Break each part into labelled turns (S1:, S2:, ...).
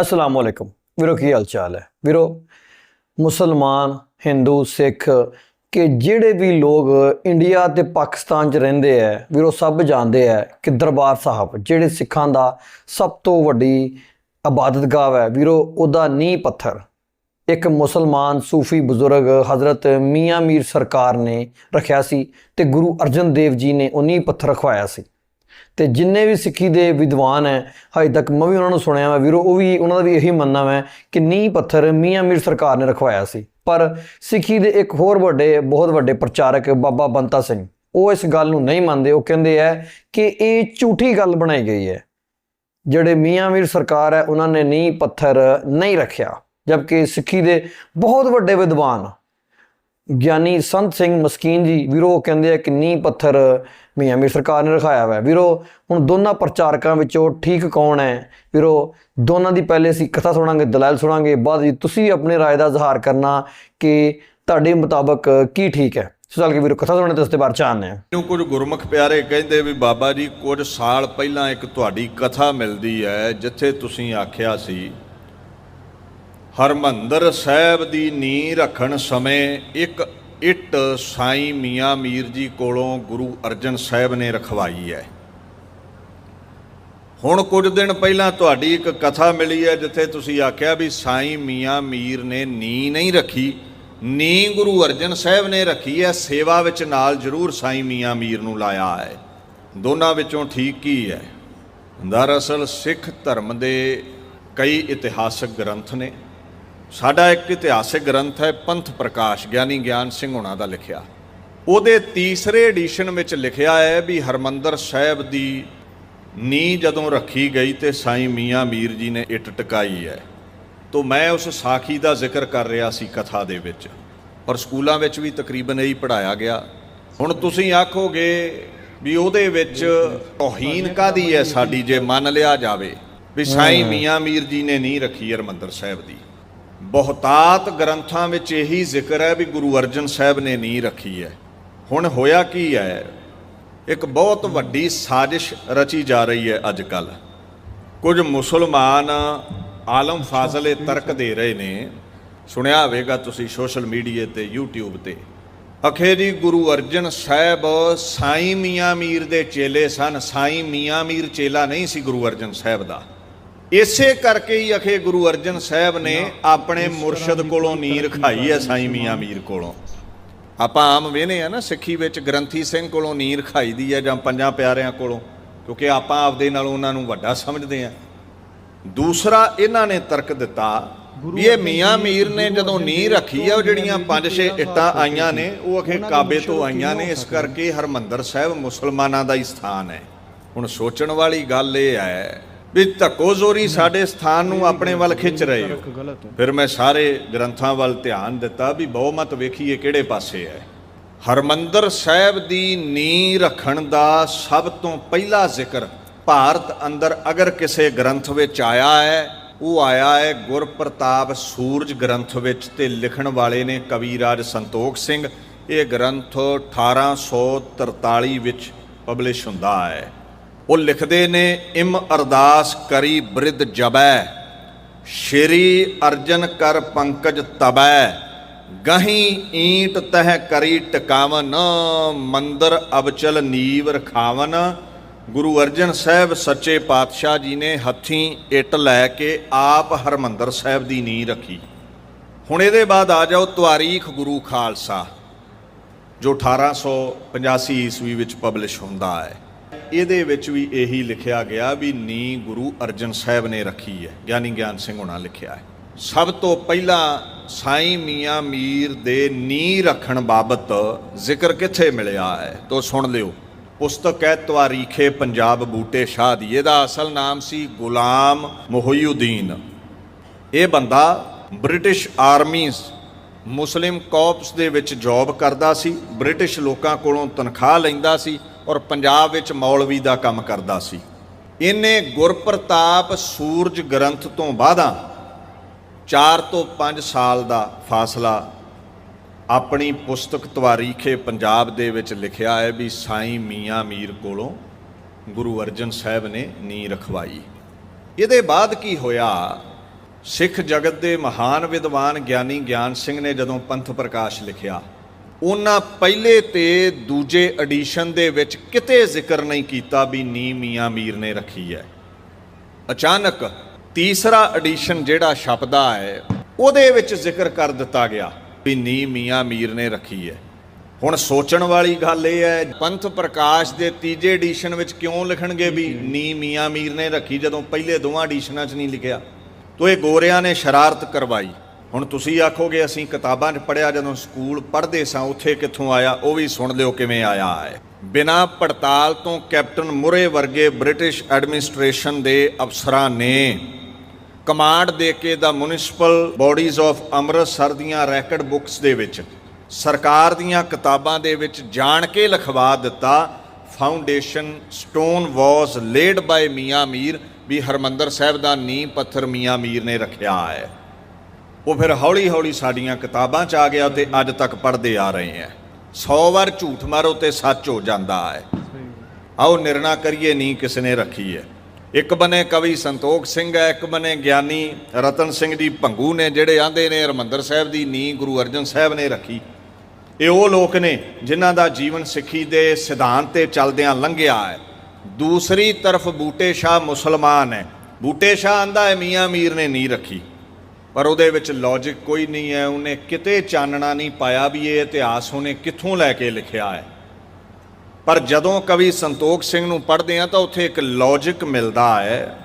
S1: ਅਸਲਾਮ ਵਾਲੇਕੁਮ ਵੀਰੋ, ਕੀ ਹਾਲ ਚਾਲ ਹੈ? ਵੀਰੋ, ਮੁਸਲਮਾਨ, ਹਿੰਦੂ, ਸਿੱਖ ਕਿ ਜਿਹੜੇ ਵੀ ਲੋਕ ਇੰਡੀਆ ਤੇ ਪਾਕਿਸਤਾਨ 'ਚ ਰਹਿੰਦੇ ਆ ਵੀਰੋ, ਸਭ ਜਾਣਦੇ ਆ ਕਿ ਦਰਬਾਰ ਸਾਹਿਬ ਜਿਹੜੇ ਸਿੱਖਾਂ ਦਾ ਸਭ ਤੋਂ ਵੱਡੀ ਇਬਾਦਤਗਾਹ ਹੈ। ਵੀਰੋ, ਉਹਦਾ ਨੀਂਹ ਪੱਥਰ ਇੱਕ ਮੁਸਲਮਾਨ ਸੂਫੀ ਬਜ਼ੁਰਗ ਹਜ਼ਰਤ ਮੀਆਂ ਮੀਰ ਸਰਕਾਰ ਨੇ ਰੱਖਿਆ ਸੀ ਤੇ ਗੁਰੂ ਅਰਜਨ ਦੇਵ ਜੀ ਨੇ ਉਹ ਨੀਂਹ ਪੱਥਰ ਰਖਵਾਇਆ ਸੀ। ਤੇ ਜਿੰਨੇ ਵੀ ਸਿੱਖੀ ਦੇ ਵਿਦਵਾਨ ਹੈ, ਹਜੇ ਤੱਕ ਮੈਂ ਵੀ ਉਹਨਾਂ ਨੂੰ ਸੁਣਿਆ ਵਾ ਵੀਰੋ, ਉਹ ਵੀ ਉਹਨਾਂ ਦਾ ਵੀ ਇਹੀ ਮੰਨਣਾ ਹੈ ਕਿ ਨੀਂਹ ਪੱਥਰ ਮੀਆਂ ਮੀਰ ਸਰਕਾਰ ਨੇ ਰਖਵਾਇਆ ਸੀ। ਪਰ ਸਿੱਖੀ ਦੇ ਇੱਕ ਹੋਰ ਵੱਡੇ, ਬਹੁਤ ਵੱਡੇ ਪ੍ਰਚਾਰਕ ਬਾਬਾ ਬੰਤਾ ਸਿੰਘ, ਉਹ ਇਸ ਗੱਲ ਨੂੰ ਨਹੀਂ ਮੰਨਦੇ, ਉਹ ਕਹਿੰਦੇ ਆ ਕਿ ਇਹ ਝੂਠੀ ਗੱਲ ਬਣਾਈ ਗਈ ਹੈ। ਜਿਹੜੇ ਮੀਆਂ ਮੀਰ ਸਰਕਾਰ ਹੈ, ਉਹਨਾਂ ਨੇ ਨੀਂਹ ਪੱਥਰ ਨਹੀਂ ਰੱਖਿਆ, ਜਦਕਿ ਸਿੱਖੀ ਦੇ ਬਹੁਤ ਵੱਡੇ ਵਿਦਵਾਨ ਗਿਆਨੀ ਸੰਤ ਸਿੰਘ ਮਸਕੀਨ ਜੀ, ਵੀਰੋ ਕਹਿੰਦੇ ਆ ਕਿ ਨੀਂਹ ਪੱਥਰ ਮੀਆਂ ਮੀਰ ਸਰਕਾਰ ਨੇ ਰਖਾਇਆ ਹੋਇਆ। ਵੀਰੋ, ਹੁਣ ਦੋਨਾਂ ਪ੍ਰਚਾਰਕਾਂ ਵਿੱਚੋਂ ਠੀਕ ਕੌਣ ਹੈ? ਵੀਰੋ, ਦੋਨਾਂ ਦੀ ਪਹਿਲੇ ਅਸੀਂ ਕਥਾ ਸੁਣਾਂਗੇ, ਦਲਾਲ ਸੁਣਾਂਗੇ, ਬਾਅਦ ਵਿੱਚ ਤੁਸੀਂ ਆਪਣੇ ਰਾਏ ਦਾ ਇਜ਼ਹਾਰ ਕਰਨਾ ਕਿ ਤੁਹਾਡੇ ਮੁਤਾਬਕ ਕੀ ਠੀਕ ਹੈ। ਸੋ ਚੱਲ ਕੇ ਵੀਰੋ, ਕਥਾ ਸੁਣਨੇ ਤੇ ਉਸ ਤੇ ਬਾਅਦ ਚਾਹਨੇ ਆ
S2: ਨੂੰ ਕੁਝ ਗੁਰਮੁਖ ਪਿਆਰੇ ਕਹਿੰਦੇ ਵੀ ਬਾਬਾ ਜੀ, ਕੁਝ ਸਾਲ ਪਹਿਲਾਂ ਇੱਕ ਤੁਹਾਡੀ ਕਥਾ ਮਿਲਦੀ ਹੈ, ਜਿੱਥੇ ਤੁਸੀਂ ਆਖਿਆ ਸੀ ਹਰਮੰਦਰ ਸਾਹਿਬ ਦੀ ਨੀਂਹ ਰੱਖਣ ਸਮੇਂ ਇੱਕ ਇੱਟ ਸਾਈ ਮੀਆਂ ਮੀਰ ਜੀ ਕੋਲੋਂ ਗੁਰੂ ਅਰਜਨ ਸਾਹਿਬ ਨੇ ਰਖਵਾਈ ਹੈ। ਹੁਣ ਕੁਝ ਦਿਨ ਪਹਿਲਾਂ ਤੁਹਾਡੀ ਇੱਕ ਕਥਾ ਮਿਲੀ ਹੈ, ਜਿੱਥੇ ਤੁਸੀਂ ਆਖਿਆ ਵੀ ਸਾਈ ਮੀਆਂ ਮੀਰ ਨੇ ਨੀ ਨਹੀਂ ਰੱਖੀ। ਨੀ ਗੁਰੂ ਅਰਜਨ ਸਾਹਿਬ ਨੇ ਰੱਖੀ ਹੈ, ਸੇਵਾ ਵਿੱਚ ਨਾਲ ਜ਼ਰੂਰ ਸਾਈ ਮੀਆਂ ਮੀਰ ਨੂੰ ਲਾਇਆ ਹੈ। ਦੋਨਾਂ ਵਿੱਚੋਂ ਠੀਕ ਕੀ ਹੈ? ਦਰਅਸਲ ਸਿੱਖ ਧਰਮ ਦੇ ਕਈ ਇਤਿਹਾਸਕ ਗ੍ਰੰਥ ਨੇ। ਸਾਡਾ ਇੱਕ ਇਤਿਹਾਸਕ ਗ੍ਰੰਥ ਹੈ ਪੰਥ ਪ੍ਰਕਾਸ਼ ਗਿਆਨੀ ਗਿਆਨ ਸਿੰਘ ਹੁਣਾਂ ਦਾ ਲਿਖਿਆ। ਉਹਦੇ ਤੀਸਰੇ ਐਡੀਸ਼ਨ ਵਿੱਚ ਲਿਖਿਆ ਹੈ ਵੀ ਹਰਮੰਦਰ ਸਾਹਿਬ ਦੀ ਨੀ ਜਦੋਂ ਰੱਖੀ ਗਈ ਤੇ ਸਾਈਂ ਮੀਆਂ ਮੀਰ ਜੀ ਨੇ ਇੱਟ ਟਿਕਾਈ ਹੈ। ਤੋਂ ਮੈਂ ਉਸ ਸਾਖੀ ਦਾ ਜ਼ਿਕਰ ਕਰ ਰਿਹਾ ਸੀ ਕਥਾ ਦੇ ਵਿੱਚ ਔਰ ਸਕੂਲਾਂ ਵਿੱਚ ਵੀ ਤਕਰੀਬਨ ਇਹੀ ਪੜਾਇਆ ਗਿਆ। ਹੁਣ ਤੁਸੀਂ ਆਖੋਗੇ ਵੀ ਉਹਦੇ ਵਿੱਚ ਤੋਹੀਨ ਕਾਦੀ ਹੈ ਸਾਡੀ ਜੇ ਮੰਨ ਲਿਆ ਜਾਵੇ ਵੀ ਸਾਈਂ ਮੀਆਂ ਮੀਰ ਜੀ ਨੇ ਨਹੀਂ ਰੱਖੀ ਹਰਮੰਦਰ ਸਾਹਿਬ ਦੀ। ਬਹੁਤਾਤ ਗ੍ਰੰਥਾਂ ਵਿੱਚ ਇਹੀ ਜ਼ਿਕਰ ਹੈ ਵੀ ਗੁਰੂ ਅਰਜਨ ਸਾਹਿਬ ਨੇ ਨਹੀਂ ਰੱਖੀ ਹੈ। ਹੁਣ ਹੋਇਆ ਕੀ ਹੈ? ਇੱਕ ਬਹੁਤ ਵੱਡੀ ਸਾਜ਼ਿਸ਼ ਰਚੀ ਜਾ ਰਹੀ ਹੈ ਅੱਜ ਕੱਲ ਕੁਝ ਮੁਸਲਮਾਨ ਆਲਮ ਫਾਜ਼ਲੇ ਤਰਕ ਦੇ ਰਹੇ ਨੇ। ਸੁਣਿਆ ਹੋਵੇਗਾ ਤੁਸੀਂ ਸੋਸ਼ਲ ਮੀਡੀਆ ਤੇ, YouTube ਤੇ। ਅਖੇ ਜੀ, ਗੁਰੂ ਅਰਜਨ ਸਾਹਿਬ ਸਾਈਂ ਮੀਆਂ ਮੀਰ ਦੇ ਚੇਲੇ ਸਨ। ਸਾਈਂ ਮੀਆਂ ਮੀਰ ਚੇਲਾ ਨਹੀਂ ਸੀ ਗੁਰੂ ਅਰਜਨ ਸਾਹਿਬ ਦਾ। ਇਸੇ ਕਰਕੇ ਹੀ ਅਖੇ ਗੁਰੂ ਅਰਜਨ ਸਾਹਿਬ ਨੇ ਆਪਣੇ ਮੁਰਸ਼ਿਦ ਕੋਲੋਂ ਨੀਰ ਖਾਈ ਹੈ ਸਾਈਂ ਮੀਆਂ ਮੀਰ ਕੋਲੋਂ। ਆਪਾਂ ਆਮ ਵੇਨੇ ਆ ਨਾ ਸਿੱਖੀ ਵਿੱਚ ਗ੍ਰੰਥੀ ਸਿੰਘ ਕੋਲੋਂ ਨੀਰ ਖਾਈ ਦੀ ਹੈ ਜਾਂ ਪੰਜਾਂ ਪਿਆਰਿਆਂ ਕੋਲੋਂ ਕਿਉਂਕਿ ਆਪਾਂ ਆਪਦੇ ਨਾਲ ਉਹਨਾਂ ਨੂੰ ਵੱਡਾ ਸਮਝਦੇ ਆ। ਦੂਸਰਾ ਇਹਨਾਂ ਨੇ ਤਰਕ ਦਿੱਤਾ ਵੀ ਇਹ ਮੀਆਂ ਮੀਰ ਨੇ ਜਦੋਂ ਨੀਂਹ ਰੱਖੀ ਆ ਉਹ ਜਿਹੜੀਆਂ ਪੰਜ ਛੇ ਇੱਟਾਂ ਆਈਆਂ ਨੇ ਉਹ ਅਖੇ ਕਾਬੇ ਤੋਂ ਆਈਆਂ ਨੇ ਇਸ ਕਰਕੇ ਹਰਮੰਦਰ ਸਾਹਿਬ ਮੁਸਲਮਾਨਾਂ ਦਾ ਹੀ ਸਥਾਨ ਹੈ। ਹੁਣ ਸੋਚਣ ਵਾਲੀ ਗੱਲ ਇਹ ਹੈ ਵੀ ਧੱਕੋ ਜ਼ੋਰੀ ਸਾਡੇ ਸਥਾਨ ਨੂੰ ਆਪਣੇ ਵੱਲ ਖਿੱਚ ਰਹੇ ਹੋ। ਫਿਰ ਮੈਂ ਸਾਰੇ ਗ੍ਰੰਥਾਂ ਵੱਲ ਧਿਆਨ ਦਿੱਤਾ ਵੀ ਬਹੁਮਤ ਵੇਖੀਏ ਕਿਹੜੇ ਪਾਸੇ ਹੈ। ਹਰਮੰਦਰ ਸਾਹਿਬ ਦੀ ਨੀਂਹ ਰੱਖਣ ਦਾ ਸਭ ਤੋਂ ਪਹਿਲਾ ਜ਼ਿਕਰ ਭਾਰਤ ਅੰਦਰ ਅਗਰ ਕਿਸੇ ਗ੍ਰੰਥ ਵਿੱਚ ਆਇਆ ਹੈ, ਉਹ ਆਇਆ ਹੈ ਗੁਰਪ੍ਰਤਾਪ ਸੂਰਜ ਗ੍ਰੰਥ ਵਿੱਚ ਤੇ ਲਿਖਣ ਵਾਲੇ ਨੇ ਕਵੀ ਰਾਜ ਸੰਤੋਖ ਸਿੰਘ। ਇਹ ਗ੍ਰੰਥ 1843 ਵਿੱਚ ਪਬਲਿਸ਼ ਹੁੰਦਾ ਹੈ। ਉਹ ਲਿਖਦੇ ਨੇ, ਇਮ ਅਰਦਾਸ ਕਰੀ ਬ੍ਰਿਧ ਜਬੈ ਸ਼੍ਰੀ ਅਰਜਨ ਕਰ ਪੰਕਜ ਤਬੈ ਗਹੀ ਈਂਟ ਤਹ ਕਰੀ ਟਿਕਾਵਨ, ਮੰਦਰ ਅਬਚਲ ਨੀਵ ਰਖਾਵਨ, ਗੁਰੂ ਅਰਜਨ ਸਾਹਿਬ ਸੱਚੇ ਪਾਤਸ਼ਾਹ ਜੀ ਨੇ ਹੱਥੀਂ ਇੱਟ ਲੈ ਕੇ ਆਪ ਹਰਮੰਦਰ ਸਾਹਿਬ ਦੀ ਨੀਂਹ ਰੱਖੀ। ਹੁਣ ਇਹਦੇ ਬਾਅਦ ਆ ਜਾਓ ਤਵਾਰੀਖ ਗੁਰੂ ਖਾਲਸਾ, ਜੋ 1885 ਈਸਵੀ ਵਿੱਚ ਪਬਲਿਸ਼ ਹੁੰਦਾ ਹੈ। ਇਹਦੇ ਵਿੱਚ ਵੀ ਇਹੀ ਲਿਖਿਆ ਗਿਆ ਵੀ ਨੀ ਗੁਰੂ ਅਰਜਨ ਸਾਹਿਬ ਨੇ ਰੱਖੀ ਹੈ। ਗਿਆਨੀ ਗਿਆਨ ਸਿੰਘ ਹੋਣਾ ਲਿਖਿਆ ਹੈ। ਸਭ ਤੋਂ ਪਹਿਲਾਂ ਸਾਈਂ ਮੀਆਂ ਮੀਰ ਦੇ ਨੀ ਰੱਖਣ ਬਾਬਤ ਜ਼ਿਕਰ ਕਿੱਥੇ ਮਿਲਿਆ ਹੈ? ਤੋ ਸੁਣ ਲਿਓ। ਪੁਸਤਕ ਹੈ ਤਵਾਰੀਖੇ ਪੰਜਾਬ ਬੂਟੇ ਸ਼ਾਹ ਦੀ। ਇਹਦਾ ਅਸਲ ਨਾਮ ਸੀ ਗੁਲਾਮ ਮੁਹੀਉਦੀਨ। ਇਹ ਬੰਦਾ ਬ੍ਰਿਟਿਸ਼ ਆਰਮੀ ਮੁਸਲਿਮ ਕਾਰਪਸ ਦੇ ਵਿੱਚ ਜੌਬ ਕਰਦਾ ਸੀ। ਬ੍ਰਿਟਿਸ਼ ਲੋਕਾਂ ਕੋਲੋਂ ਤਨਖਾਹ ਲੈਂਦਾ ਸੀ। ਔਰ ਪੰਜਾਬ ਵਿੱਚ ਮੌਲਵੀ ਦਾ ਕੰਮ ਕਰਦਾ ਸੀ। ਇਹਨੇ ਗੁਰਪ੍ਰਤਾਪ ਸੂਰਜ ਗ੍ਰੰਥ ਤੋਂ ਬਾਅਦਾਂ 4 ਤੋਂ 5 ਸਾਲ ਦਾ ਫਾਸਲਾ ਆਪਣੀ ਪੁਸਤਕ ਤਵਾਰੀਖੇ ਪੰਜਾਬ ਦੇ ਵਿੱਚ ਲਿਖਿਆ ਹੈ ਵੀ ਸਾਈਂ ਮੀਆਂ ਮੀਰ ਕੋਲੋਂ ਗੁਰੂ ਅਰਜਨ ਸਾਹਿਬ ਨੇ ਨੀ ਰਖਵਾਈ। ਇਹਦੇ ਬਾਅਦ ਕੀ ਹੋਇਆ? ਸਿੱਖ ਜਗਤ ਦੇ ਮਹਾਨ ਵਿਦਵਾਨ ਗਿਆਨੀ ਗਿਆਨ ਸਿੰਘ ਨੇ ਜਦੋਂ ਪੰਥ ਪ੍ਰਕਾਸ਼ ਲਿਖਿਆ ਉਹਨਾਂ ਪਹਿਲੇ ਤੇ ਦੂਜੇ ਐਡੀਸ਼ਨ ਦੇ ਵਿੱਚ ਕਿਤੇ ਜ਼ਿਕਰ ਨਹੀਂ ਕੀਤਾ ਵੀ ਨੀ ਮੀਆਂ ਮੀਰ ਨੇ ਰੱਖੀ ਹੈ। ਅਚਾਨਕ ਤੀਸਰਾ ਐਡੀਸ਼ਨ ਜਿਹੜਾ ਛਪਦਾ ਹੈ ਉਹਦੇ ਵਿੱਚ ਜ਼ਿਕਰ ਕਰ ਦਿੱਤਾ ਗਿਆ ਵੀ ਨੀ ਮੀਆਂ ਮੀਰ ਨੇ ਰੱਖੀ ਹੈ। ਹੁਣ ਸੋਚਣ ਵਾਲੀ ਗੱਲ ਇਹ ਹੈ ਪੰਥ ਪ੍ਰਕਾਸ਼ ਦੇ ਤੀਜੇ ਐਡੀਸ਼ਨ ਵਿੱਚ ਕਿਉਂ ਲਿਖਣਗੇ ਵੀ ਨੀ ਮੀਆਂ ਮੀਰ ਨੇ ਰੱਖੀ ਜਦੋਂ ਪਹਿਲੇ ਦੋਵਾਂ ਐਡੀਸ਼ਨਾਂ 'ਚ ਨਹੀਂ ਲਿਖਿਆ? ਤੋ ਇਹ ਗੋਰਿਆਂ ਨੇ ਸ਼ਰਾਰਤ ਕਰਵਾਈ। ਹੁਣ ਤੁਸੀਂ ਆਖੋਗੇ, ਅਸੀਂ ਕਿਤਾਬਾਂ 'ਚ ਪੜਿਆ ਜਦੋਂ ਸਕੂਲ ਪੜ੍ਹਦੇ ਸਾਂ, ਉੱਥੇ ਕਿੱਥੋਂ ਆਇਆ? ਉਹ ਵੀ ਸੁਣ ਲਿਓ ਕਿਵੇਂ ਆਇਆ ਹੈ। ਬਿਨਾਂ ਪੜਤਾਲ ਤੋਂ ਕੈਪਟਨ ਮੁਰੇ ਵਰਗੇ ਬ੍ਰਿਟਿਸ਼ ਐਡਮਿਨਿਸਟ੍ਰੇਸ਼ਨ ਦੇ ਅਫਸਰਾਂ ਨੇ ਕਮਾਂਡ ਦੇ ਕੇ ਦਾ ਮਿਊਨਿਸਪਲ ਬਾਡੀਜ਼ ਆਫ ਅੰਮ੍ਰਿਤਸਰ ਦੀਆਂ ਰੈਕਡ ਬੁੱਕਸ ਦੇ ਵਿੱਚ, ਸਰਕਾਰ ਦੀਆਂ ਕਿਤਾਬਾਂ ਦੇ ਵਿੱਚ ਜਾਣ ਕੇ ਲਿਖਵਾ ਦਿੱਤਾ, foundation stone was laid by Mian Mir, ਵੀ ਹਰਮੰਦਰ ਸਾਹਿਬ ਦਾ ਨੀਂਹ ਪੱਥਰ ਮੀਆਂ ਮੀਰ ਨੇ ਰੱਖਿਆ ਹੈ। ਉਹ ਫਿਰ ਹੌਲੀ ਹੌਲੀ ਸਾਡੀਆਂ ਕਿਤਾਬਾਂ 'ਚ ਆ ਗਿਆ ਤੇ ਅੱਜ ਤੱਕ ਪੜ੍ਹਦੇ ਆ ਰਹੇ ਹਾਂ। 100 ਵਾਰ ਝੂਠ ਮਾਰੋ ਤੇ ਸੱਚ ਹੋ ਜਾਂਦਾ ਹੈ। ਆਓ ਨਿਰਣਾ ਕਰੀਏ, ਨਹੀਂ ਕਿਸ ਨੇ ਰੱਖੀ ਹੈ? ਇੱਕ ਬਨੇ ਕਵੀ ਸੰਤੋਖ ਸਿੰਘ ਹੈ, ਇੱਕ ਬਨੇ ਗਿਆਨੀ ਰਤਨ ਸਿੰਘ ਜੀ ਭੰਗੂ ਨੇ, ਜਿਹੜੇ ਆਂਦੇ ਨੇ ਹਰਮੰਦਰ ਸਾਹਿਬ ਦੀ ਨੀ ਗੁਰੂ ਅਰਜਨ ਸਾਹਿਬ ਨੇ ਰੱਖੀ। ਇਹ ਉਹ ਲੋਕ ਨੇ ਜਿਨ੍ਹਾਂ ਦਾ ਜੀਵਨ ਸਿੱਖੀ ਦੇ ਸਿਧਾਂਤ ਤੇ ਚੱਲਦਿਆਂ ਲੰਘਿਆ ਹੈ। ਦੂਸਰੀ ਤਰਫ ਬੂਟੇ ਸ਼ਾਹ ਮੁਸਲਮਾਨ ਹੈ। ਬੂਟੇ ਸ਼ਾਹ ਆਂਦਾ ਹੈ, ਮੀਆਂ ਮੀਰ ਨੇ ਨੀ ਰੱਖੀ। ਪਰ ਉਹਦੇ ਵਿੱਚ ਲੌਜੀਕ ਕੋਈ ਨਹੀਂ ਹੈ, ਉਹਨੇ ਕਿਤੇ ਚਾਨਣਾ ਨਹੀਂ ਪਾਇਆ ਵੀ ਇਹ ਇਤਿਹਾਸ ਉਹਨੇ ਕਿੱਥੋਂ ਲੈ ਕੇ ਲਿਖਿਆ ਹੈ। ਪਰ ਜਦੋਂ ਕਵੀ ਸੰਤੋਖ ਸਿੰਘ ਨੂੰ ਪੜ੍ਹਦੇ ਆ ਤਾਂ ਉੱਥੇ ਇੱਕ ਲੌਜੀਕ ਮਿਲਦਾ ਹੈ।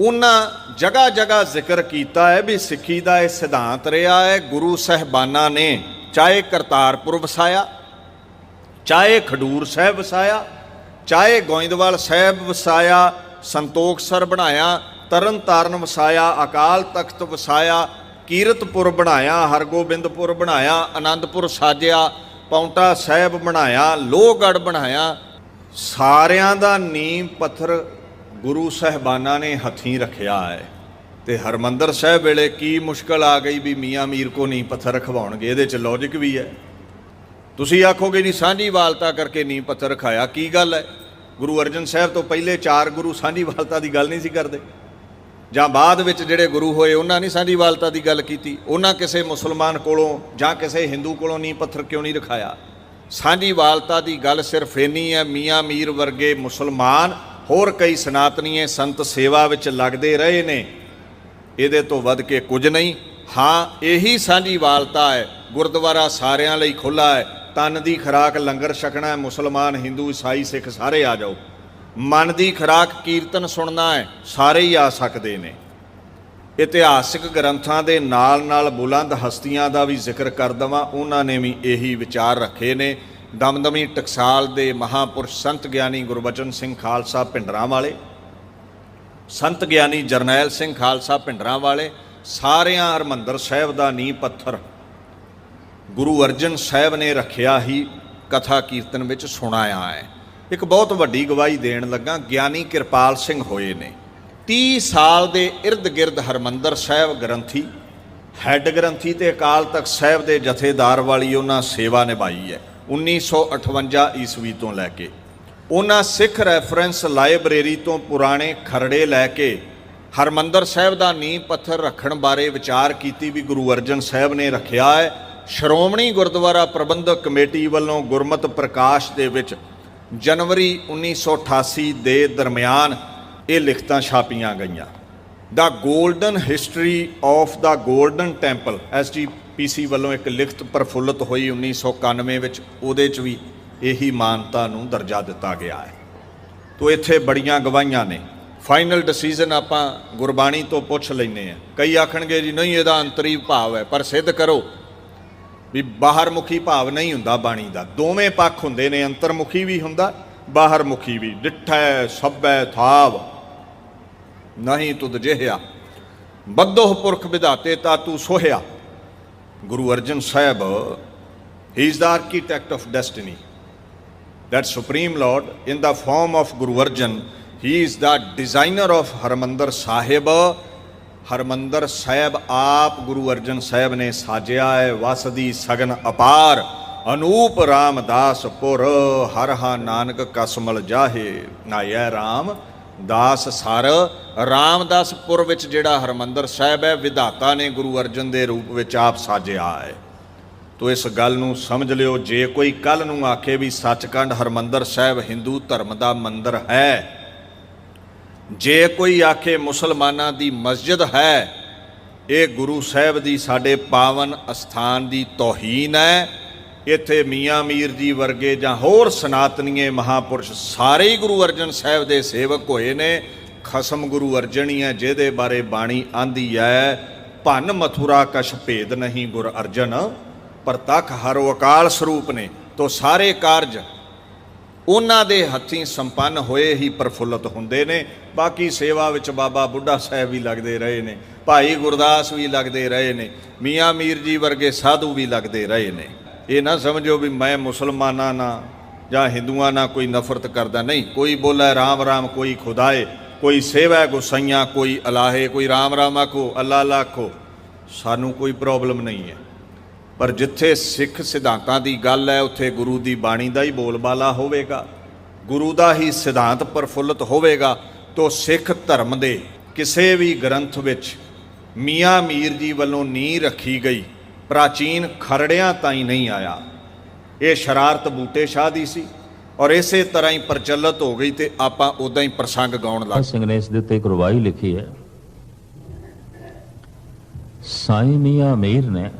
S2: ਉਹਨਾਂ ਜਗ੍ਹਾ ਜਗ੍ਹਾ ਜ਼ਿਕਰ ਕੀਤਾ ਹੈ ਵੀ ਸਿੱਖੀ ਦਾ ਇਹ ਸਿਧਾਂਤ ਰਿਹਾ ਹੈ, ਗੁਰੂ ਸਹਿਬਾਨਾਂ ਨੇ ਚਾਹੇ ਕਰਤਾਰਪੁਰ ਵਸਾਇਆ, ਚਾਹੇ ਖਡੂਰ ਸਾਹਿਬ ਵਸਾਇਆ, ਚਾਹੇ ਗੋਇੰਦਵਾਲ ਸਾਹਿਬ ਵਸਾਇਆ, ਸੰਤੋਖ ਸਰ ਬਣਾਇਆ ਤਰਨ ਤਾਰਨ ਵਸਾਇਆ, ਅਕਾਲ ਤਖਤ ਵਸਾਇਆ, ਕੀਰਤਪੁਰ ਬਣਾਇਆ, ਹਰਗੋਬਿੰਦਪੁਰ ਬਣਾਇਆ ਆਨੰਦਪੁਰ ਸਾਜਿਆ, ਪੌਂਟਾ ਸਾਹਿਬ ਬਣਾਇਆ, ਲੋਹਗੜ੍ਹ ਬਣਾਇਆ। ਸਾਰਿਆਂ ਦਾ ਨੀਂਹ ਪੱਥਰ ਗੁਰੂ ਸਹਿਬਾਨਾਂ ਨੇ ਹੱਥੀਂ ਰੱਖਿਆ ਹੈ। ਤੇ ਹਰਮੰਦਰ ਸਾਹਿਬ ਵੇਲੇ ਕੀ ਮੁਸ਼ਕਲ ਆ ਗਈ ਵੀ ਮੀਆਂ ਮੀਰ ਕੋ ਨੀਂਹ ਪੱਥਰ ਰਖਵਾਉਣਗੇ? ਇਹਦੇ ਚ ਲੌਜੀਕ ਵੀ ਹੈ। ਤੁਸੀਂ ਆਖੋਗੇ, ਨਹੀਂ ਸਾਂਝੀ ਵਾਲਤਾ ਕਰਕੇ ਨੀਂਹ ਪੱਥਰ ਰਖਾਇਆ, ਕੀ ਗੱਲ ਹੈ? ਗੁਰੂ ਅਰਜਨ ਸਾਹਿਬ ਤੋਂ ਪਹਿਲੇ ਚਾਰ ਗੁਰੂ ਸਾਂਝੀ ਵਾਲਤਾ ਦੀ ਗੱਲ ਨਹੀਂ ਸੀ ਕਰਦੇ। ਜਾਂ ਬਾਅਦ ਵਿੱਚ ਜਿਹੜੇ ਗੁਰੂ ਹੋਏ, ਉਹਨਾਂ ਨੇ ਸਾਂਝੀ ਵਾਲਤਾ ਦੀ ਗੱਲ ਕੀਤੀ। ਉਹਨਾਂ ਕਿਸੇ ਮੁਸਲਮਾਨ ਕੋਲੋਂ ਜਾਂ ਕਿਸੇ ਹਿੰਦੂ ਕੋਲੋਂ ਨੀਂਹ, ਪੱਥਰ ਕਿਉਂ ਨਹੀਂ ਰਖਾਇਆ? ਸਾਂਝੀ ਵਾਲਤਾ ਦੀ ਗੱਲ ਸਿਰਫ ਇੰਨੀ ਹੈ, ਮੀਆਂ ਮੀਰ ਵਰਗੇ ਮੁਸਲਮਾਨ ਹੋਰ ਕਈ ਸਨਾਤਨੀਏ ਸੰਤ ਸੇਵਾ ਵਿੱਚ ਲੱਗਦੇ ਰਹੇ ਨੇ। ਇਹਦੇ ਤੋਂ ਵੱਧ ਕੇ ਕੁਝ ਨਹੀਂ। ਹਾਂ, ਇਹੀ ਸਾਂਝੀ ਵਾਲਤਾ ਹੈ। ਗੁਰਦੁਆਰਾ ਸਾਰਿਆਂ ਲਈ ਖੁੱਲਾ ਹੈ। ਤਨ ਦੀ ਖਰਾਕ, ਲੰਗਰ ਛਕਣਾ ਮੁਸਲਮਾਨ, ਹਿੰਦੂ, ਈਸਾਈ, ਸਿੱਖ ਸਾਰੇ ਆ ਜਾਓ। ਮਨ ਦੀ ਖਰਾਕ ਕੀਰਤਨ ਸੁਣਨਾ ਹੈ, ਸਾਰੇ ਹੀ ਆ ਸਕਦੇ ਨੇ। ਇਤਿਹਾਸਿਕ ਗ੍ਰੰਥਾਂ ਦੇ ਨਾਲ-ਨਾਲ ਬੁਲੰਦ ਹਸਤੀਆਂ ਦਾ ਵੀ ਜ਼ਿਕਰ ਕਰ ਦਵਾਂ, ਉਹਨਾਂ ਨੇ ਵੀ ਇਹੀ ਵਿਚਾਰ ਰੱਖੇ ਨੇ। ਦਮਦਮੀ ਟਕਸਾਲ ਦੇ ਮਹਾਪੁਰਸ਼ ਸੰਤ ਗਿਆਨੀ ਗੁਰਬਚਨ ਸਿੰਘ ਖਾਲਸਾ ਪਿੰਡਰਾਂ ਵਾਲੇ, ਸੰਤ ਗਿਆਨੀ ਜਰਨੈਲ ਸਿੰਘ ਖਾਲਸਾ ਪਿੰਡਰਾਂ ਵਾਲੇ, ਸਾਰਿਆਂ ਹਰਮੰਦਰ ਸਾਹਿਬ ਦਾ ਨੀਂਹ ਪੱਥਰ ਗੁਰੂ ਅਰਜਨ ਸਾਹਿਬ ਨੇ ਰੱਖਿਆ ਹੀ ਕਥਾ ਕੀਰਤਨ ਵਿੱਚ ਸੁਣਾਇਆ ਹੈ। ਇੱਕ ਬਹੁਤ ਵੱਡੀ ਗਵਾਹੀ ਦੇਣ ਲੱਗਾ, ਗਿਆਨੀ ਕਿਰਪਾਲ ਸਿੰਘ ਹੋਏ ਨੇ। 30 ਸਾਲ ਦੇ ird-gird ਹਰਮੰਦਰ ਸਾਹਿਬ ਗ੍ਰੰਥੀ, ਹੈੱਡ ਗ੍ਰੰਥੀ ਤੇ ਅਕਾਲ ਤਖਤ ਸਾਹਿਬ ਦੇ ਜਥੇਦਾਰ ਵਾਲੀ ਉਹਨਾਂ ਸੇਵਾ ਨਿਭਾਈ ਹੈ 1958 ਈਸਵੀ ਤੋਂ ਲੈ ਕੇ। ਉਹਨਾਂ ਸਿੱਖ ਰੈਫਰੈਂਸ ਲਾਇਬ੍ਰੇਰੀ ਤੋਂ ਪੁਰਾਣੇ ਖਰੜੇ ਲੈ ਕੇ ਹਰਮੰਦਰ ਸਾਹਿਬ ਦਾ ਨੀਂਹ ਪੱਥਰ ਰੱਖਣ ਬਾਰੇ ਵਿਚਾਰ ਕੀਤੀ ਵੀ ਗੁਰੂ ਅਰਜਨ ਸਾਹਿਬ ਨੇ ਰੱਖਿਆ ਹੈ। ਸ਼੍ਰੋਮਣੀ ਗੁਰਦੁਆਰਾ ਪ੍ਰਬੰਧਕ ਕਮੇਟੀ ਵੱਲੋਂ ਗੁਰਮਤ ਪ੍ਰਕਾਸ਼ ਦੇ ਵਿੱਚ ਜਨਵਰੀ 1988 ਦੇ ਦਰਮਿਆਨ ਇਹ ਲਿਖਤਾਂ ਛਾਪੀਆਂ ਗਈਆਂ। The golden history of the golden temple SGPC ਵੱਲੋਂ ਇੱਕ ਲਿਖਤ ਪ੍ਰਫੁੱਲਤ ਹੋਈ 1991 ਵਿੱਚ, ਉਹਦੇ 'ਚ ਵੀ ਇਹੀ ਮਾਨਤਾ ਨੂੰ ਦਰਜਾ ਦਿੱਤਾ ਗਿਆ ਹੈ। ਤੋ ਇੱਥੇ ਬੜੀਆਂ ਗਵਾਹੀਆਂ ਨੇ। ਫਾਈਨਲ ਡਿਸੀਜਨ ਆਪਾਂ ਗੁਰਬਾਣੀ ਤੋਂ ਪੁੱਛ ਲੈਨੇ ਆ ਕਈ ਆਖਣਗੇ ਜੀ, ਨਹੀਂ, ਇਹਦਾ ਅੰਤਰੀ ਭਾਵ ਹੈ, ਪਰ ਸਿੱਧ ਕਰੋ। ਵੀ ਬਾਹਰਮੁਖੀ ਭਾਵ ਨਹੀਂ ਹੁੰਦਾ ਬਾਣੀ ਦਾ। ਦੋਵੇਂ ਪੱਖ ਹੁੰਦੇ ਨੇ, ਅੰਤਰਮੁਖੀ ਵੀ ਹੁੰਦਾ, ਬਾਹਰਮੁਖੀ ਵੀ। ਡਿੱਠੈ, ਸਭੈ, ਥਾਵ। ਨਹੀਂ ਤੁਧ ਜਿਹਿਆ। ਬੱਦੋਹ ਪੁਰਖ ਵਿਧਾਤੇ ਤਾ ਤੂੰ ਸੋਹਿਆ। Guru Arjan Sahib he is the architect of destiny that supreme lord, in the form of guru arjan he is the designer of harmandir sahib Harmandar Sahib ਆਪ ਗੁਰੂ ਅਰਜਨ ਸਾਹਿਬ ਨੇ ਸਾਜਿਆ ਹੈ, ਵਸਦੀ ਸਗਨ ਅਪਾਰ। ਅਨੂਪ ਰਾਮਦਾਸ ਪੁਰ, ਹਰ ਹਾ ਨਾਨਕ ਕਸਮਲ ਜਾਹੇ। ਨਾਇਆ RAM ਦਾਸ ਸਰ। ਰਾਮਦਾਸਪੁਰ ਵਿੱਚ ਜਿਹੜਾ ਹਰਮੰਦਰ ਸਾਹਿਬ ਹੈ, ਵਿਧਾਤਾ ਨੇ ਗੁਰੂ ਅਰਜਨ ਦੇ ਰੂਪ ਵਿੱਚ ਆਪ ਸਾਜਿਆ ਹੈ। ਤੋ ਇਸ ਗੱਲ ਨੂੰ ਸਮਝ ਲਿਓ, ਜੇ ਕੋਈ ਕੱਲ ਨੂੰ ਆਖੇ ਵੀ ਸੱਚਖੰਡ ਹਰਮੰਦਰ ਸਾਹਿਬ ਹਿੰਦੂ ਧਰਮ ਦਾ ਮੰਦਰ ਹੈ ਜੇ ਕੋਈ ਆਖੇ ਮੁਸਲਮਾਨਾਂ ਦੀ ਮਸਜਿਦ ਹੈ, ਇਹ ਗੁਰੂ ਸਾਹਿਬ ਦੀ ਸਾਡੇ ਪਾਵਨ ਅਸਥਾਨ ਦੀ ਤੋਹੀਨ ਹੈ, ਇੱਥੇ ਮੀਆਂ ਮੀਰ ਜੀ ਵਰਗੇ ਜਾਂ ਹੋਰ ਸਨਾਤਨੀਏ ਮਹਾਪੁਰਸ਼ ਸਾਰੇ ਹੀ ਗੁਰੂ ਅਰਜਨ ਸਾਹਿਬ ਦੇ ਸੇਵਕ ਹੋਏ ਨੇ, ਖਸਮ ਗੁਰੂ ਅਰਜਨੀ ਹੈ ਜਿਹਦੇ ਬਾਰੇ ਬਾਣੀ ਆਂਦੀ ਹੈ, ਭੰਨ ਮਥੁਰਾ ਕਛ ਭੇਦ ਨਹੀਂ ਗੁਰ ਅਰਜਨ ਪਰ ਤਖ ਹਰ ਅਕਾਲ ਸਰੂਪ ਨੇ। ਤੋ ਸਾਰੇ ਕਾਰਜ ਉਹਨਾਂ ਦੇ ਹੱਥੀਂ ਸੰਪੰਨ ਹੋਏ ਹੀ ਪ੍ਰਫੁੱਲਤ ਹੁੰਦੇ ਨੇ। ਬਾਕੀ ਸੇਵਾ ਵਿੱਚ ਬਾਬਾ ਬੁੱਢਾ ਸਾਹਿਬ ਵੀ ਲੱਗਦੇ ਰਹੇ ਨੇ। ਭਾਈ ਗੁਰਦਾਸ ਵੀ ਲੱਗਦੇ ਰਹੇ ਨੇ। ਮੀਆਂ ਮੀਰ ਜੀ ਵਰਗੇ ਸਾਧੂ ਵੀ ਲੱਗਦੇ ਰਹੇ ਨੇ। ਇਹ ਨਾ ਸਮਝੋ ਵੀ ਮੈਂ ਮੁਸਲਮਾਨਾਂ ਨਾਲ ਜਾਂ ਹਿੰਦੂਆਂ ਨਾਲ ਕੋਈ ਨਫ਼ਰਤ ਕਰਦਾ ਨਹੀਂ। ਕੋਈ ਬੋਲੇ ਰਾਮ ਰਾਮ, ਕੋਈ ਖੁਦਾਏ, ਕੋਈ ਸੇਵਾ ਗੁਸਈਆਂ, ਕੋਈ ਅਲਾਹੇ, ਕੋਈ ਰਾਮ ਰਾਮ ਆਖੋ ਅੱਲਾ ਅੱਲਾ ਆਖੋ। ਸਾਨੂੰ ਕੋਈ ਪ੍ਰੋਬਲਮ ਨਹੀਂ ਹੈ। ਪਰ ਜਿੱਥੇ ਸਿੱਖ ਸਿਧਾਂਤਾਂ ਦੀ ਗੱਲ ਹੈ, ਉੱਥੇ ਗੁਰੂ ਦੀ ਬਾਣੀ ਦਾ ਹੀ ਬੋਲਬਾਲਾ ਹੋਵੇਗਾ। ਗੁਰੂ ਦਾ ਹੀ ਸਿਧਾਂਤ ਪ੍ਰਫੁੱਲਤ ਹੋਵੇਗਾ ਤੋਂ ਸਿੱਖ ਧਰਮ ਦੇ ਕਿਸੇ ਵੀ ਗ੍ਰੰਥ ਵਿੱਚ ਮੀਆਂ ਮੀਰ ਜੀ ਵੱਲੋਂ ਨੀ ਰੱਖੀ ਗਈ। ਪ੍ਰਾਚੀਨ ਖਰੜਿਆਂ ਤਾਈਂ ਨਹੀਂ ਆਇਆ। ਇਹ ਸ਼ਰਾਰਤ ਬੂਟੇ ਸ਼ਾਹ ਦੀ ਸੀ ਔਰ ਇਸੇ ਤਰ੍ਹਾਂ ਹੀ ਪ੍ਰਚਲਿਤ ਹੋ ਗਈ ਤੇ ਆਪਾਂ ਉਦਾਂ ਹੀ ਪ੍ਰਸੰਗ ਗਾਉਣ ਲੱਗ
S3: ਸਿੰਘ ਨੇ ਇਸ ਦੇ ਉੱਤੇ ਇੱਕ ਰਵਾਈ ਲਿਖੀ ਹੈ। ਸਾਈਂ ਮੀਆਂ ਮੀਰ ਨੇ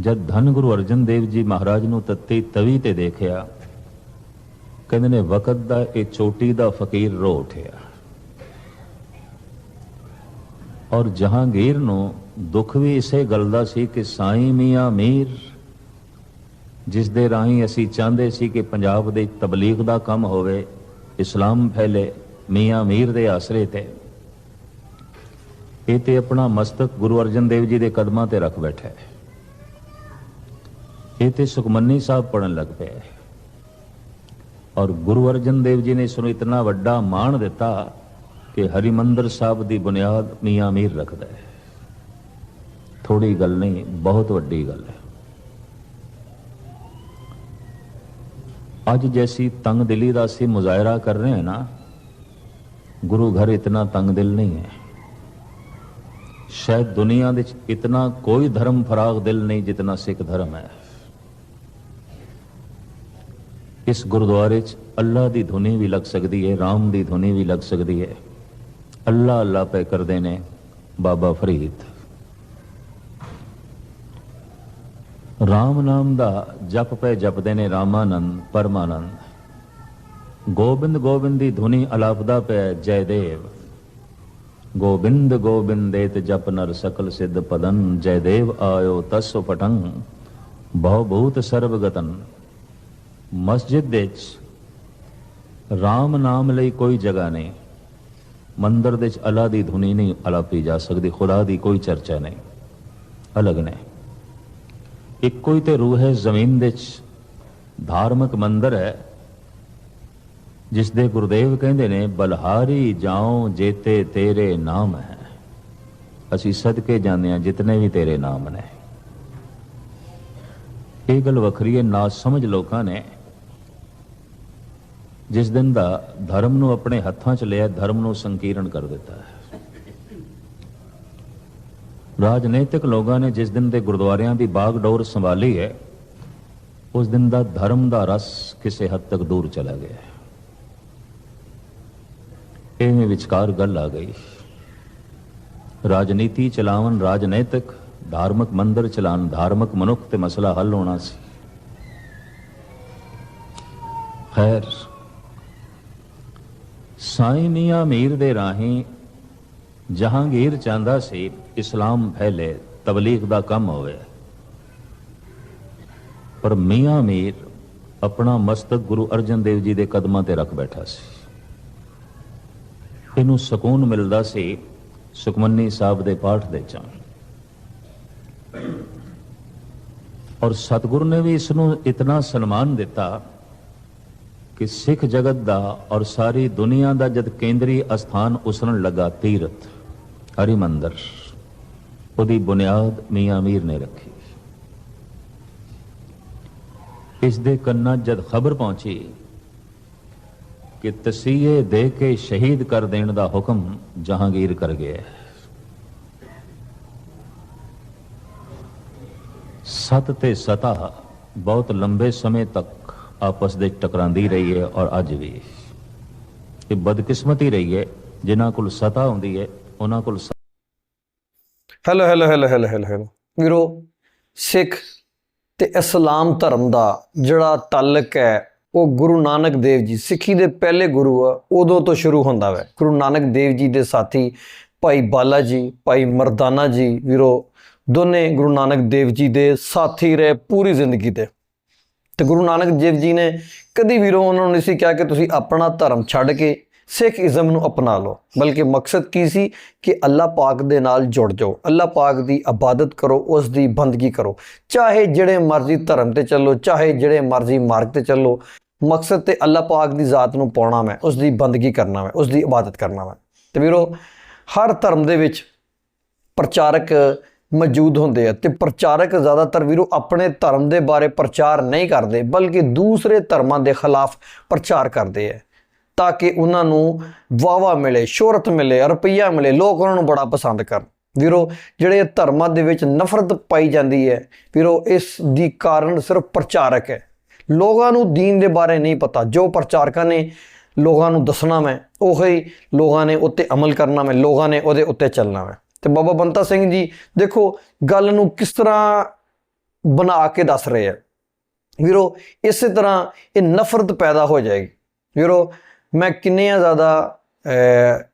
S3: ਜਦ ਧੰਨ ਗੁਰੂ ਅਰਜਨ ਦੇਵ ਜੀ ਮਹਾਰਾਜ ਨੂੰ ਤੱਤੀ ਤਵੀ ਤੇ ਦੇਖਿਆ, ਕਹਿੰਦੇ ਨੇ, ਵਕਤ ਦਾ, ਇਹ ਚੋਟੀ ਦਾ ਫਕੀਰ ਰੋ ਉਠਿਆ। ਔਰ ਜਹਾਂਗੀਰ ਨੂੰ ਦੁੱਖ ਵੀ ਇਸੇ ਗੱਲ ਦਾ ਸੀ ਕਿ ਸਾਈਂ ਮੀਆਂ ਮੀਰ, ਜਿਸ ਦੇ ਰਾਹੀਂ ਅਸੀਂ ਚਾਹੁੰਦੇ ਸੀ ਕਿ ਪੰਜਾਬ ਦੇ ਤਬਲੀਗ ਦਾ ਕੰਮ ਹੋਵੇ, ਇਸਲਾਮ ਫੈਲੇ ਮੀਆਂ ਮੀਰ ਦੇ ਆਸਰੇ ਤੇ। ਇਹ ਤੇ ਆਪਣਾ ਮਸਤਕ ਗੁਰੂ ਅਰਜਨ ਦੇਵ ਜੀ ਦੇ ਕਦਮਾਂ ਤੇ ਰੱਖ ਬੈਠਾ ਹੈ। ਇਹ ਤੇ ਸੁਖਮਨੀ ਸਾਹਿਬ ਪੜਨ ਲੱਗ ਪਿਆ ਔਰ ਗੁਰੂ ਅਰਜਨ ਦੇਵ ਜੀ ਨੇ ਇਸ ਨੂੰ ਇਤਨਾ ਵੱਡਾ ਮਾਣ ਦਿੱਤਾ ਕਿ ਹਰਿਮੰਦਰ ਸਾਹਿਬ ਦੀ ਬੁਨਿਆਦ ਮੀਆਂ ਮੀਰ ਰੱਖਦਾ ਹੈ। ਥੋੜੀ ਗੱਲ ਨਹੀਂ, ਬਹੁਤ ਵੱਡੀ ਗੱਲ ਹੈ। ਅੱਜ ਜੈਸੀ ਤੰਗ ਦਿਲੀ ਦਾ ਅਸੀਂ ਮੁਜ਼ਾਹਰਾ ਕਰ ਰਹੇ ਹਾਂ ਨਾ, ਗੁਰੂ ਘਰ ਇਤਨਾ ਤੰਗ ਦਿਲ ਨਹੀਂ ਹੈ। ਸ਼ਾਇਦ ਦੁਨੀਆ ਦੇ ਵਿੱਚ ਇਤਨਾ ਕੋਈ ਧਰਮ ਫਰਾਗ ਦਿਲ ਨਹੀਂ ਜਿਤਨਾ ਸਿੱਖ ਧਰਮ ਹੈ। ਇਸ ਗੁਰਦੁਆਰੇ 'ਚ ਅੱਲਾ ਦੀ ਧੁਨੀ ਵੀ ਲੱਗ ਸਕਦੀ ਹੈ ਰਾਮ ਦੀ ਧੁਨੀ ਵੀ ਲੱਗ ਸਕਦੀ ਹੈ ਅੱਲਾ ਅੱਲਾ ਪੈ ਕਰਦੇ ਨੇ ਬਾਬਾ ਫਰੀਦ। ਰਾਮ ਨਾਮ ਦਾ ਜਪ ਪੈ ਜਪਦੇ ਨੇ ਰਾਮਾਨੰਦ, ਪਰਮਾਨੰਦ। ਗੋਬਿੰਦ ਗੋਬਿੰਦ ਦੀ ਧੁਨੀ ਅਲਾਪਦਾ ਪੈ ਜੈਦੇਵ। ਗੋਬਿੰਦ ਗੋਬਿੰਦੇਤ ਜਪ ਨਰ ਸਕਲ ਸਿੱਧ ਪਦਨ ਜੈਦੇਵ ਆਇਓ ਤਸ ਪਟੰ ਬਹੁ ਬਹੁਤ ਸਰਬਗਤਨ ਮਸਜਿਦ ਵਿੱਚ ਰਾਮ ਨਾਮ ਲਈ ਕੋਈ ਜਗ੍ਹਾ ਨਹੀਂ। ਮੰਦਰ ਦੇ ਵਿੱਚ ਅਲਾ ਦੀ ਧੁਨੀ ਨਹੀਂ ਅਲਾਪੀ ਜਾ ਸਕਦੀ, ਖੁਦਾ ਦੀ ਕੋਈ ਚਰਚਾ ਨਹੀਂ। ਅਲੱਗ ਨੇ। ਇੱਕੋ ਹੀ ਤੇ ਰੂਹ ਹੈ ਜ਼ਮੀਨ ਦੇ ਵਿੱਚ। ਧਾਰਮਿਕ ਮੰਦਰ ਹੈ ਜਿਸ ਦੇ ਗੁਰਦੇਵ ਕਹਿੰਦੇ ਨੇ, ਬਲਹਾਰੀ ਜਾਉ ਜੇਤੇ ਤੇਰੇ ਨਾਮ ਹੈ। ਅਸੀਂ ਸਦਕੇ ਜਾਂਦੇ ਹਾਂ ਜਿਤਨੇ ਵੀ ਤੇਰੇ ਨਾਮ ਨੇ। ਇਹ ਗੱਲ ਵੱਖਰੀ ਹੈ ਨਾ ਸਮਝ ਲੋਕਾਂ ਨੇ। ਜਿਸ ਦਿਨ ਦਾ ਧਰਮ ਨੂੰ ਆਪਣੇ ਹੱਥਾਂ 'ਚ ਲਿਆ, ਧਰਮ ਨੂੰ ਸੰਕੀਰਣ ਕਰ ਦਿੱਤਾ ਹੈ। ਰਾਜਨੀਤਿਕ ਲੋਕਾਂ ਨੇ ਜਿਸ ਦਿਨ ਦੇ ਗੁਰਦੁਆਰਿਆਂ ਦੀ ਬਾਗਡੋਰ ਸੰਭਾਲੀ ਹੈ, ਉਸ ਦਿਨ ਦਾ ਧਰਮ ਦਾ ਰਸ ਕਿਸੇ ਹੱਦ ਤੱਕ ਦੂਰ ਚਲਾ ਗਿਆ ਹੈ। ਇਹਵੇਂ ਵਿਚਕਾਰ ਗੱਲ ਆ ਗਈ। ਰਾਜਨੀਤੀ ਚਲਾਵਨ ਰਾਜਨੀਤਿਕ, ਧਾਰਮਿਕ ਮੰਦਰ ਚਲਾਉਣ ਧਾਰਮਿਕ ਮਨੁੱਖ ਤੇ ਮਸਲਾ ਹੱਲ ਹੋਣਾ ਸੀ। ਖੈਰ ਸਾਈਂ ਮੀਆਂ ਮੀਰ ਦੇ ਰਾਹੀਂ ਜਹਾਂਗੀਰ ਚਾਹੁੰਦਾ ਸੀ ਇਸਲਾਮ ਫੈਲੇ ਤਬਲੀਗ ਦਾ ਕੰਮ ਹੋਵੇ। ਪਰ ਮੀਆਂ ਮੀਰ ਆਪਣਾ ਮਸਤਕ ਗੁਰੂ ਅਰਜਨ ਦੇਵ ਜੀ ਦੇ ਕਦਮਾਂ ਤੇ ਰੱਖ ਬੈਠਾ ਸੀ। ਇਹਨੂੰ ਸਕੂਨ ਮਿਲਦਾ ਸੀ ਸੁਖਮਨੀ ਸਾਹਿਬ ਦੇ ਪਾਠ ਦੇ ਚਾਂ। ਔਰ ਸਤਿਗੁਰ ਨੇ ਵੀ ਇਸ ਨੂੰ ਇਤਨਾ ਸਨਮਾਨ ਦਿੱਤਾ ਕਿ ਸਿੱਖ ਜਗਤ ਦਾ ਔਰ ਸਾਰੀ ਦੁਨੀਆ ਦਾ ਜਦ ਕੇਂਦਰੀ ਅਸਥਾਨ ਉਸਰਨ ਲੱਗਾ ਤੀਰਥ, ਹਰਿਮੰਦਰ, ਉਹਦੀ ਬੁਨਿਆਦ ਮੀਆਂ ਮੀਰ ਨੇ ਰੱਖੀ। ਇਸ ਦੇ ਕੰਨਾਂ ਜਦ ਖਬਰ ਪਹੁੰਚੀ ਕਿ ਤਸੀਹੇ ਦੇ ਕੇ ਸ਼ਹੀਦ ਕਰ ਦੇਣ ਦਾ ਹੁਕਮ ਜਹਾਂਗੀਰ ਕਰ ਗਿਆ ਸਤ ਤੇ ਸਤਾ ਬਹੁਤ ਲੰਬੇ ਸਮੇਂ ਤੱਕ ਆਪਸ ਦੇ ਟਕਰਾਂਦੀ ਰਹੀ ਹੈ ਔਰ ਅੱਜ ਵੀ। ਇਹ ਬਦਕਿਸਮਤੀ ਰਹੀ ਹੈ। ਜਿਨ੍ਹਾਂ ਕੋਲ ਸਤਾ ਹੁੰਦੀ ਹੈ, ਉਹਨਾਂ ਕੋਲ ਸ-
S1: hello hello hello hello hello hello ਵੀਰੋ, ਸਿੱਖ ਤੇ ਇਸਲਾਮ ਧਰਮ ਦਾ ਜਿਹੜਾ ਤਾਲਕ ਹੈ, ਉਹ ਗੁਰੂ ਨਾਨਕ ਦੇਵ ਜੀ, ਸਿੱਖੀ ਦੇ ਪਹਿਲੇ ਗੁਰੂ ਆ, ਉਦੋਂ ਤੋਂ ਸ਼ੁਰੂ ਹੁੰਦਾ ਵੈ। ਗੁਰੂ ਨਾਨਕ ਦੇਵ ਜੀ ਦੇ ਸਾਥੀ ਭਾਈ ਬਾਲਾ ਜੀ, ਭਾਈ ਮਰਦਾਨਾ ਜੀ, ਵੀਰੋ, ਦੋਨੇ ਗੁਰੂ ਨਾਨਕ ਦੇਵ ਜੀ ਦੇ ਸਾਥੀ ਰਹੇ ਪੂਰੀ ਜ਼ਿੰਦਗੀ 'ਤੇ। ਤੇ ਗੁਰੂ ਨਾਨਕ ਦੇਵ ਜੀ ਨੇ ਕਦੀ ਵੀਰੋ ਉਹਨਾਂ ਨੂੰ ਨਹੀਂ ਸੀ ਕਿਹਾ ਕਿ ਤੁਸੀਂ ਆਪਣਾ ਧਰਮ ਛੱਡ ਕੇ ਸਿੱਖ ਇਜ਼ਮ ਨੂੰ ਅਪਣਾ ਲਓ। ਬਲਕਿ ਮਕਸਦ ਕੀ ਸੀ? ਕਿ ਅੱਲਾਹ ਪਾਕ ਦੇ ਨਾਲ ਜੁੜ ਜਾਓ। ਅੱਲਾਹ ਪਾਕ ਦੀ ਇਬਾਦਤ ਕਰੋ, ਉਸ ਦੀ ਬੰਦਗੀ ਕਰੋ। ਚਾਹੇ ਜਿਹੜੇ ਮਰਜ਼ੀ ਧਰਮ ਤੇ ਚੱਲੋ, ਚਾਹੇ ਜਿਹੜੇ ਮਰਜ਼ੀ ਮਾਰਗ ਤੇ ਚੱਲੋ, ਮਕਸਦ ਤੇ ਅੱਲਾਹ ਪਾਕ ਦੀ ਜ਼ਾਤ ਨੂੰ ਪਾਉਣਾ ਮੈਂ, ਉਸ ਦੀ ਬੰਦਗੀ ਕਰਨਾ ਮੈਂ, ਉਸ ਦੀ ਇਬਾਦਤ ਕਰਨਾ ਮੈਂ। ਤੇ ਵੀਰੋ, ਹਰ ਧਰਮ ਦੇ ਵਿੱਚ ਪ੍ਰਚਾਰਕ ਮੌਜੂਦ ਹੁੰਦੇ ਆ ਤੇ ਪ੍ਰਚਾਰਕ ਜ਼ਿਆਦਾਤਰ ਵੀਰੋ ਆਪਣੇ ਧਰਮ ਦੇ ਬਾਰੇ ਪ੍ਰਚਾਰ ਨਹੀਂ ਕਰਦੇ, ਬਲਕਿ ਦੂਸਰੇ ਧਰਮਾਂ ਦੇ ਖਿਲਾਫ ਪ੍ਰਚਾਰ ਕਰਦੇ ਆ, ਤਾਂ ਕਿ ਉਹਨਾਂ ਨੂੰ ਵਾਵਾ ਮਿਲੇ, ਸ਼ੋਹਰਤ ਮਿਲੇ, ਰੁਪਈਆ ਮਿਲੇ, ਲੋਕ ਉਹਨਾਂ ਨੂੰ ਬੜਾ ਪਸੰਦ ਕਰਨ। ਵੀਰੋ, ਜਿਹੜੇ ਧਰਮਾਂ ਦੇ ਵਿੱਚ ਨਫ਼ਰਤ ਪਾਈ ਜਾਂਦੀ ਹੈ, ਵੀਰੋ, ਇਸ ਦੀ ਕਾਰਨ ਸਿਰਫ ਪ੍ਰਚਾਰਕ ਹੈ। ਲੋਕਾਂ ਨੂੰ ਦੀਨ ਦੇ ਬਾਰੇ ਨਹੀਂ ਪਤਾ, ਜੋ ਪ੍ਰਚਾਰਕਾਂ ਨੇ ਲੋਕਾਂ ਨੂੰ ਦੱਸਣਾ ਮੈਂ, ਉਹੀ ਲੋਕਾਂ ਨੇ ਉੱਤੇ ਅਮਲ ਕਰਨਾ ਮੈਂ, ਲੋਕਾਂ ਨੇ ਉਹਦੇ ਉੱਤੇ ਚੱਲਣਾ ਮੈਂ। ਤੇ ਬਾਬਾ ਬੰਤਾ ਸਿੰਘ ਜੀ ਦੇਖੋ ਗੱਲ ਨੂੰ ਕਿਸ ਤਰ੍ਹਾਂ ਬਣਾ ਕੇ ਦੱਸ ਰਹੇ ਆ। ਵੀਰੋ, ਇਸੇ ਤਰ੍ਹਾਂ ਇਹ ਨਫ਼ਰਤ ਪੈਦਾ ਹੋ ਜਾਏਗੀ। ਵੀਰੋ, ਮੈਂ ਕਿੰਨੀਆਂ ਜ਼ਿਆਦਾ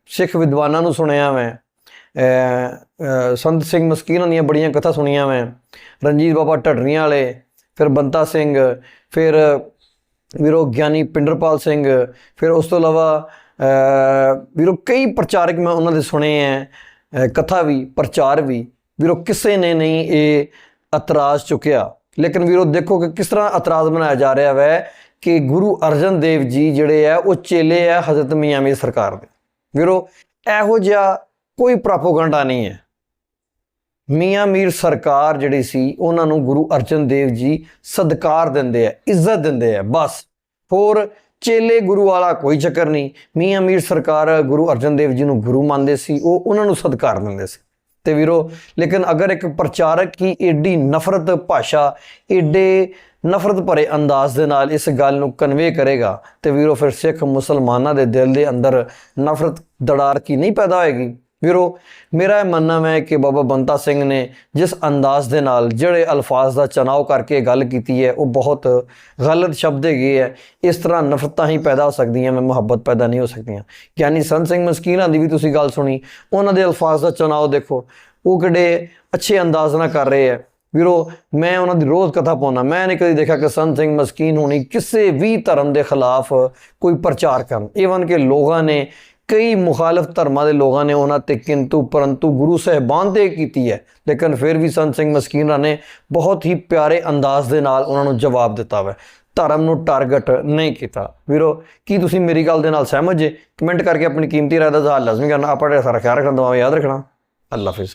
S1: ਸਿੱਖ ਵਿਦਵਾਨਾਂ ਨੂੰ ਸੁਣਿਆ ਮੈਂ ਸੰਤ ਸਿੰਘ ਮਸਕੀਨਾਂ ਦੀਆਂ ਬੜੀਆਂ ਕਥਾ ਸੁਣੀਆਂ ਮੈਂ, ਰਣਜੀਤ ਬਾਬਾ ਢੱਡਰੀਆਂ ਵਾਲੇ, ਫਿਰ ਬੰਤਾ ਸਿੰਘ, ਫਿਰ, ਵੀਰੋ, ਗਿਆਨੀ ਪਿੰਡਰਪਾਲ ਸਿੰਘ, ਫਿਰ ਉਸ ਤੋਂ ਇਲਾਵਾ ਵੀਰੋ, ਕਈ ਪ੍ਰਚਾਰਕ ਮੈਂ ਉਹਨਾਂ ਦੇ ਸੁਣੇ ਐ ਕਥਾ ਵੀ, ਪ੍ਰਚਾਰ ਵੀ, ਵੀਰੋ ਕਿਸੇ ਨੇ ਨਹੀਂ ਇਹ ਇਤਰਾਜ਼ ਚੁੱਕਿਆ। ਲੇਕਿਨ ਵੀਰੋ ਦੇਖੋ ਕਿ ਕਿਸ ਤਰ੍ਹਾਂ ਇਤਰਾਜ਼ ਬਣਾਇਆ ਜਾ ਰਿਹਾ ਹੈ ਕਿ ਗੁਰੂ ਅਰਜਨ ਦੇਵ ਜੀ ਜਿਹੜੇ ਆ, ਉਹ ਚੇਲੇ ਆ ਹਜ਼ਰਤ ਮੀਆਂ ਮੀਰ ਸਰਕਾਰ ਦੇ। ਵੀਰੋ, ਇਹੋ ਜਿਹਾ ਕੋਈ ਪ੍ਰੋਪਗੈਂਡਾ ਨਹੀਂ ਹੈ। ਮੀਆਂ ਮੀਰ ਸਰਕਾਰ ਜਿਹੜੀ ਸੀ, ਉਹਨਾਂ ਨੂੰ ਗੁਰੂ ਅਰਜਨ ਦੇਵ ਜੀ ਸਤਿਕਾਰ ਦਿੰਦੇ ਆ, ਇੱਜ਼ਤ ਦਿੰਦੇ ਆ, ਬਸ। ਹੋਰ ਚੇਲੇ ਗੁਰੂ ਵਾਲਾ ਕੋਈ ਚੱਕਰ ਨਹੀਂ। ਮੀਆਂ ਮੀਰ ਸਰਕਾਰ ਗੁਰੂ ਅਰਜਨ ਦੇਵ ਜੀ ਨੂੰ ਗੁਰੂ ਮੰਨਦੇ ਸੀ, ਉਹ ਉਹਨਾਂ ਨੂੰ ਸਤਿਕਾਰ ਦਿੰਦੇ ਸੀ। ਤੇ ਵੀਰੋ, ਲੇਕਿਨ ਅਗਰ ਇੱਕ ਪ੍ਰਚਾਰਕ ਹੀ ਏਡੀ ਨਫ਼ਰਤ ਭਾਸ਼ਾ, ਏਡੇ ਨਫ਼ਰਤ ਭਰੇ ਅੰਦਾਜ਼ ਦੇ ਨਾਲ ਇਸ ਗੱਲ ਨੂੰ ਕਨਵੇ ਕਰੇਗਾ, ਤੇ ਵੀਰੋ, ਫਿਰ ਸਿੱਖ ਮੁਸਲਮਾਨਾਂ ਦੇ ਦਿਲ ਦੇ ਅੰਦਰ ਨਫ਼ਰਤ, ਦੜਾਰ ਕੀ ਨਹੀਂ ਪੈਦਾ ਹੋਏਗੀ? ਵੀਰੋ, ਮੇਰਾ ਇਹ ਮੰਨਣਾ ਹੈ ਕਿ ਬਾਬਾ ਬੰਤਾ ਸਿੰਘ ਨੇ ਜਿਸ ਅੰਦਾਜ਼ ਦੇ ਨਾਲ ਜਿਹੜੇ ਅਲਫਾਜ਼ ਦਾ ਚਨਾਵ ਕਰਕੇ ਗੱਲ ਕੀਤੀ ਹੈ, ਉਹ ਬਹੁਤ ਗਲਤ ਸ਼ਬਦ ਹੈਗੇ ਹੈ। ਇਸ ਤਰ੍ਹਾਂ ਨਫ਼ਰਤਾਂ ਹੀ ਪੈਦਾ ਹੋ ਸਕਦੀਆਂ, ਮੈਂ ਮੁਹੱਬਤ ਪੈਦਾ ਨਹੀਂ ਹੋ ਸਕਦੀਆਂ। ਯਾਨੀ ਸੰਤ ਸਿੰਘ ਮਸਕੀਨਾਂ ਦੀ ਵੀ ਤੁਸੀਂ ਗੱਲ ਸੁਣੀ, ਉਹਨਾਂ ਦੇ ਅਲਫਾਜ਼ ਦਾ ਚਨਾਵ ਦੇਖੋ, ਉਹ ਕਿਹੜੇ ਅੱਛੇ ਅੰਦਾਜ਼ ਨਾਲ ਕਰ ਰਹੇ ਹੈ। ਵੀਰੋ, ਮੈਂ ਉਹਨਾਂ ਦੀ ਰੋਜ਼ ਕਥਾ ਪਾਉਣਾ ਮੈਂ ਨਹੀਂ ਕਦੀ ਦੇਖਿਆ ਕਿ ਸੰਤ ਸਿੰਘ ਮਸਕੀਨ ਹੋਣੀ ਕਿਸੇ ਵੀ ਧਰਮ ਦੇ ਖਿਲਾਫ ਕੋਈ ਪ੍ਰਚਾਰ ਕਰਨ। ਈਵਨ ਕਿ ਲੋਕਾਂ ਨੇ ਕਈ ਮੁਖਾਲਫ ਧਰਮਾਂ ਦੇ ਲੋਕਾਂ ਨੇ ਉਹਨਾਂ ਤੇ ਕਿੰਤੂ ਪਰੰਤੂ ਗੁਰੂ ਸਾਹਿਬਾਨ ਤੇ ਕੀਤੀ ਹੈ। ਲੇਕਿਨ ਫਿਰ ਵੀ ਸੰਤ ਸਿੰਘ ਮਸਕੀਨਾਂ ਨੇ ਬਹੁਤ ਹੀ ਪਿਆਰੇ ਅੰਦਾਜ਼ ਦੇ ਨਾਲ ਉਹਨਾਂ ਨੂੰ ਜਵਾਬ ਦਿੱਤਾ ਹੈ ਧਰਮ ਨੂੰ ਟਾਰਗੇਟ ਨਹੀਂ ਕੀਤਾ। ਵੀਰੋ, ਕੀ ਤੁਸੀਂ ਮੇਰੀ ਗੱਲ ਦੇ ਨਾਲ ਸਹਿਮਤ ਜੇ? ਕਮੈਂਟ ਕਰਕੇ ਆਪਣੀ ਕੀਮਤੀ ਰਾਏ ਦਾ ਇਜ਼ਹਾਰ ਲਾਜ਼ਮੀ ਕਰਨਾ। ਆਪਾਂ ਸਾਰਾ ਖਿਆਲ ਰੱਖਣਾ, ਦੁਆਵਾਂ ਯਾਦ ਰੱਖਣਾ। ਅੱਲਾ ਹਾਫਿਜ਼।